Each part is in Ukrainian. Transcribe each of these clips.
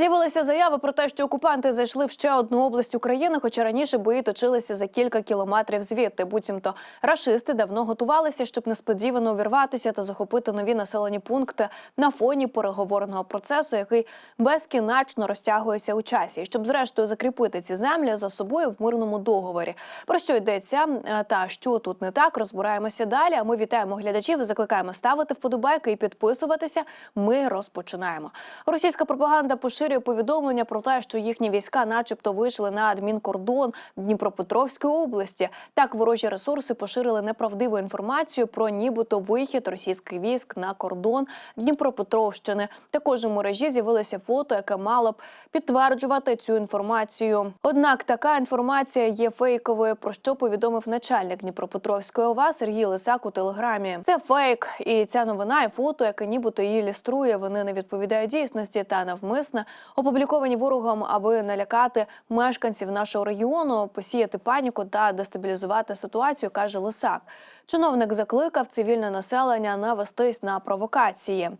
З'явилися заяви про те, що окупанти зайшли в ще одну область України, хоча раніше бої точилися за кілька кілометрів звідти. Буцімто рашисти давно готувалися, щоб несподівано увірватися та захопити нові населені пункти на фоні переговорного процесу, який безкінечно розтягується у часі, І щоб зрештою закріпити ці землі за собою в мирному договорі. Про що йдеться е, та що тут не так, розбираємося далі. А ми вітаємо глядачів і закликаємо ставити вподобайки і підписуватися. Ми розпочинаємо. Російська пропаганда поширює повідомлення про те, що їхні війська, начебто, вийшли на адмінкордон Дніпропетровської області. Так ворожі ресурси поширили неправдиву інформацію про нібито вихід російських військ на кордон Дніпропетровщини. Також у мережі з'явилося фото, яке мало б підтверджувати цю інформацію. Однак така інформація є фейковою, про що повідомив начальник Дніпропетровської ОВА Сергій Лисак у телеграмі. Це фейк, і ця новина і фото, яке нібито її ілюструє, вони не відповідають дійсності та навмисно опубліковані ворогом, аби налякати мешканців нашого регіону, посіяти паніку та дестабілізувати ситуацію, каже Лисак. Чиновник закликав цивільне населення навестись на провокації.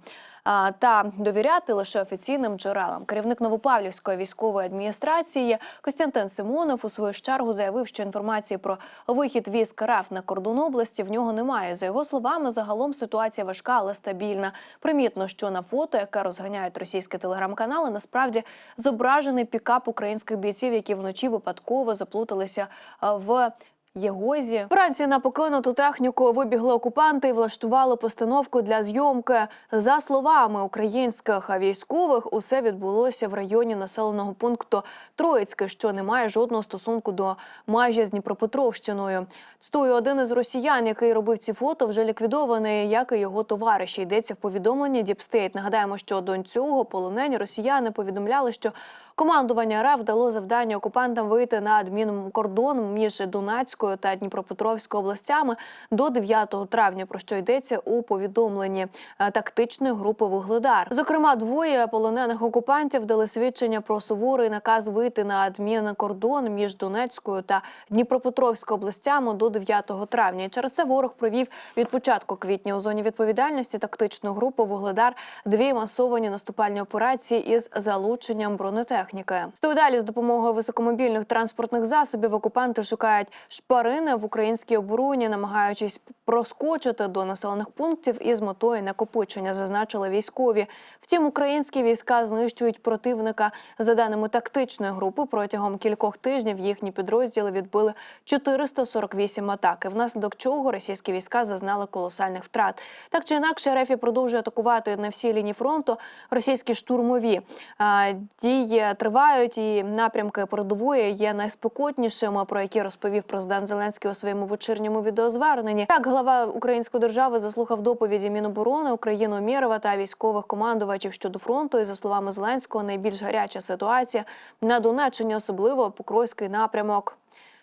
Та довіряти лише офіційним джерелам. Керівник Новопавлівської військової адміністрації Костянтин Симонов у свою чергу заявив, що інформації про вихід військ РФ на кордон області в нього немає. За його словами, загалом ситуація важка, але стабільна. Примітно, що на фото, яке розганяють російські телеграм-канали, насправді зображений пікап українських бійців, які вночі випадково заплуталися в. Єгозі вранці на покинуту техніку вибігли окупанти і влаштували постановку для зйомки. За словами українських військових, усе відбулося в районі населеного пункту Троїцьке, що не має жодного стосунку до майже з Дніпропетровщиною. Цитую, один із росіян, який робив ці фото, вже ліквідований, як і його товариші. Йдеться в повідомленні Діпстейт. Нагадаємо, що до цього полонені росіяни повідомляли, що командування РФ дало завдання окупантам вийти на адмінкордон між Донецькою та Дніпропетровською областями до 9 травня. Про що йдеться у повідомленні е, тактичної групи Вугледар. Зокрема, двоє полонених окупантів дали свідчення про суворий наказ вийти на адмінкордон між Донецькою та Дніпропетровською областями до 9 травня. І через це ворог провів від початку квітня у зоні відповідальності тактичної групи Вугледар дві масовані наступальні операції із залученням бронетехніки. Стою далі з допомогою високомобільних транспортних засобів. Окупанти шукають шпарини в українській обороні, намагаючись проскочити до населених пунктів із метою накопичення, зазначили військові. Втім, українські війська знищують противника. За даними тактичної групи, протягом кількох тижнів їхні підрозділи відбили 448 атак, внаслідок чого російські війська зазнали колосальних втрат. Так чи інакше, РФ продовжує атакувати на всій лінії фронту російські штурмові дії тривають, і напрямки передової є найспекотнішими, про які розповів президент Зеленський у своєму вечірньому відеозверненні. Так, глава української держави заслухав доповіді Міноборони України Мірова та військових командувачів щодо фронту. І за словами Зеленського, найбільш гаряча ситуація на Донеччині, особливо Покровський напрямок.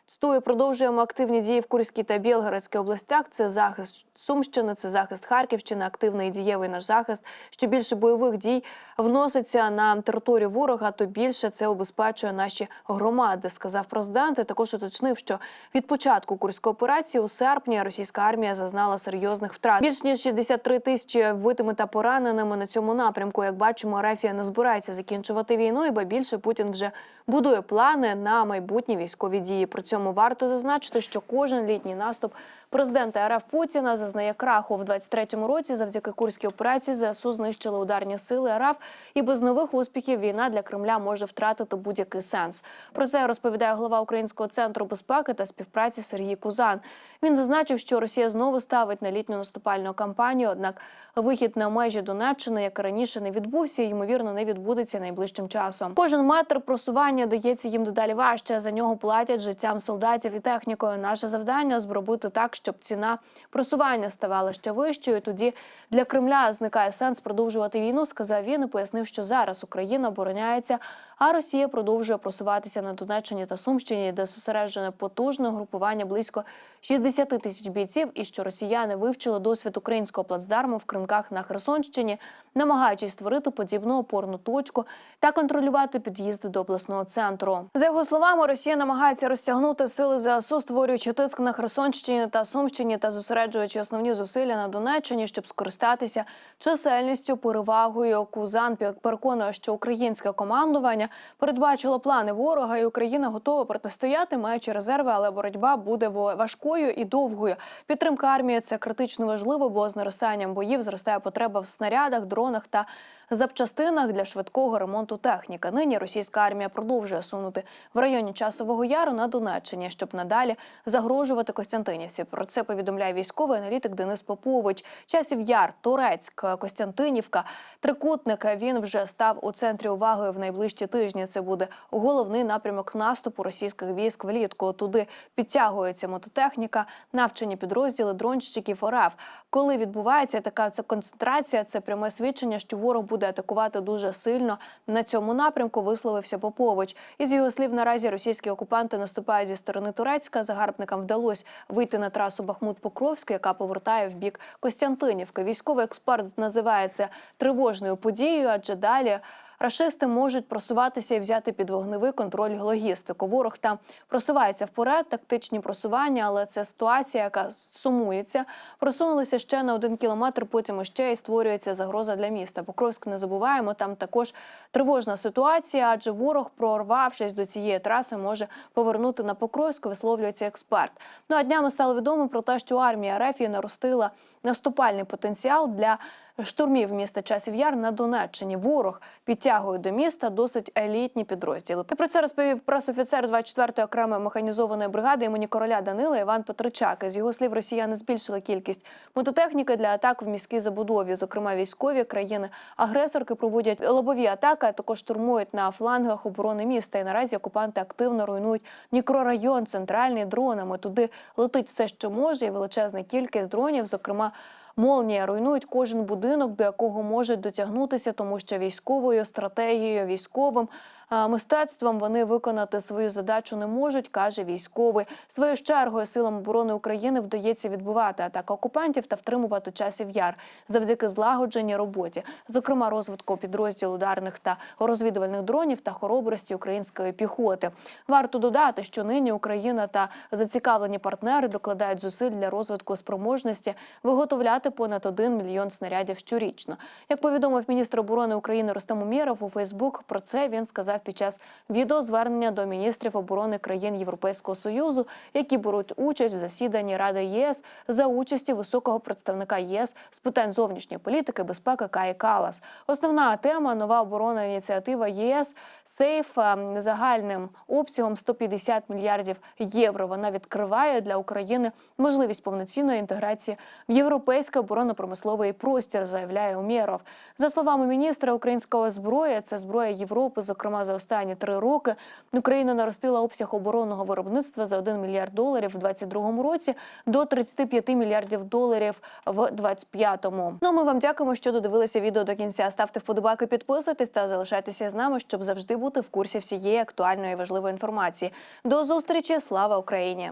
Цитую, продовжуємо активні дії в Курській та Білгородській областях. Це захист Сумщини, це захист Харківщини, активний і дієвий наш захист. Що більше бойових дій вноситься на територію ворога, то більше це обезпечує наші громади, сказав президент. І також уточнив, що від початку курської операції у серпні російська армія зазнала серйозних втрат. Більш ніж 63 тисячі вбитими та пораненими на цьому напрямку. Як бачимо, Рафія не збирається закінчувати війну, і ба більше Путін вже будує плани на майбутні військові дії. При цьому варто зазначити, що кожен літній наступ президента РФ Путіна зазнає краху в 23-му році. Завдяки курській операції ЗСУ знищили ударні сили РФ, і без нових успіхів війна для Кремля може втратити будь-який сенс. Про це розповідає голова Українського центру безпеки та співпраці Сергій Кузан. Він зазначив, що Росія знову ставить на літню наступальну кампанію. Однак вихід на межі Донеччини, як і раніше, не відбувся і ймовірно не відбудеться найближчим часом. Кожен метр просування дається їм дедалі важче. За нього платять життям солдатів і технікою. Наше завдання зробити так, щоб ціна просування ставала ще вищою. Тоді для Кремля зникає сенс продовжувати війну. Сказав він і пояснив, що зараз Україна обороняється, а Росія продовжує просуватися на Донеччині та Сумщині, де зосереджене потужне групування близько 60 тисяч бійців, і що росіяни вивчили досвід українського плацдарму в кринках на Херсонщині, намагаючись створити подібну опорну точку та контролювати під'їзди до обласного центру. За його словами, Росія намагається розтягнути сили ЗСУ створюючи тиск на Херсонщині та Сумщині та зосереджуючи основні зусилля на Донеччині, щоб скористатися чисельністю перевагою. Кузан переконує, що українське командування передбачило плани ворога, і Україна готова протистояти, маючи резерви, але боротьба буде важкою і довгою. Підтримка армії це критично важливо, бо з наростанням боїв зростає потреба в снарядах, дронах та запчастинах для швидкого ремонту техніки. Нині російська армія продовжує сунути в районі часового яру на Донеччині, щоб надалі загрожувати Костянтинівці. Про це повідомляє військовий аналітик Денис Попович. Часів Яр, Турецьк, Костянтинівка, Трикутник. Він вже став у центрі уваги в найближчі тижні. Це буде головний напрямок наступу російських військ влітку. Туди підтягується мототехніка, навчені підрозділи дронщиків ОРАФ. Коли відбувається така ця концентрація, це пряме свідчення, що ворог буде атакувати дуже сильно на цьому напрямку. Висловився Попович. Із його слів, наразі російські окупанти наступають зі сторони Турецька. Загарбникам вдалося вийти на трасу Бахмут-Покровськ, яка повертає в бік Костянтинівки. Військовий експерт називає це тривожною подією, адже далі. Рашисти можуть просуватися і взяти під вогневий контроль логістику. Ворог там просувається вперед, тактичні просування, але це ситуація, яка сумується. Просунулися ще на один кілометр, потім іще і створюється загроза для міста. Покровськ не забуваємо. Там також тривожна ситуація, адже ворог, прорвавшись до цієї траси, може повернути на Покровськ. Висловлюється експерт. Ну а днями стало відомо про те, що армія РФ наростила наступальний потенціал для штурмів міста Часів Яр на Донеччині. Ворог підтягує до міста досить елітні підрозділи. І про це розповів пресофіцер 24-ї окремої механізованої бригади імені короля Данила Іван Петричак. З його слів, росіяни збільшили кількість мототехніки для атак в міській забудові. Зокрема, військові країни-агресорки проводять лобові атаки, а також штурмують на флангах оборони міста. І наразі окупанти активно руйнують мікрорайон центральний дронами. Туди летить все, що може, і величезна кількість дронів, зокрема. Молнія руйнують кожен будинок, до якого можуть дотягнутися, тому що військовою стратегією, військовим мистецтвом вони виконати свою задачу не можуть, каже військовий. Своєю чергою силам оборони України вдається відбивати атаки окупантів та втримувати часів яр завдяки злагодженій роботі, зокрема розвитку підрозділу ударних та розвідувальних дронів та хоробрості української піхоти. Варто додати, що нині Україна та зацікавлені партнери докладають зусиль для розвитку спроможності виготовляти понад 1 мільйон снарядів щорічно. Як повідомив міністр оборони України Рустем Умєров у Фейсбук, про це він сказав під час відеозвернення до міністрів оборони країн Європейського союзу, які беруть участь в засіданні Ради єС за участі високого представника ЄС з питань зовнішньої політики, безпеки Каї Калас. Основна тема нова оборонна ініціатива ЄС сейф е, загальним обсягом 150 мільярдів євро. Вона відкриває для України можливість повноцінної інтеграції в європейський оборонно-промисловий простір, заявляє Умєров. За словами міністра, українська зброя це зброя Європи. Зокрема, за останні три роки Україна наростила обсяг оборонного виробництва за 1 мільярд доларів у 2022 році до 35 мільярдів доларів в 2025-му. Ну ми вам дякуємо, що додивилися відео до кінця. Ставте вподобайки, підписуйтесь та залишайтеся з нами, щоб завжди бути в курсі всієї актуальної важливої інформації. До зустрічі! Слава Україні!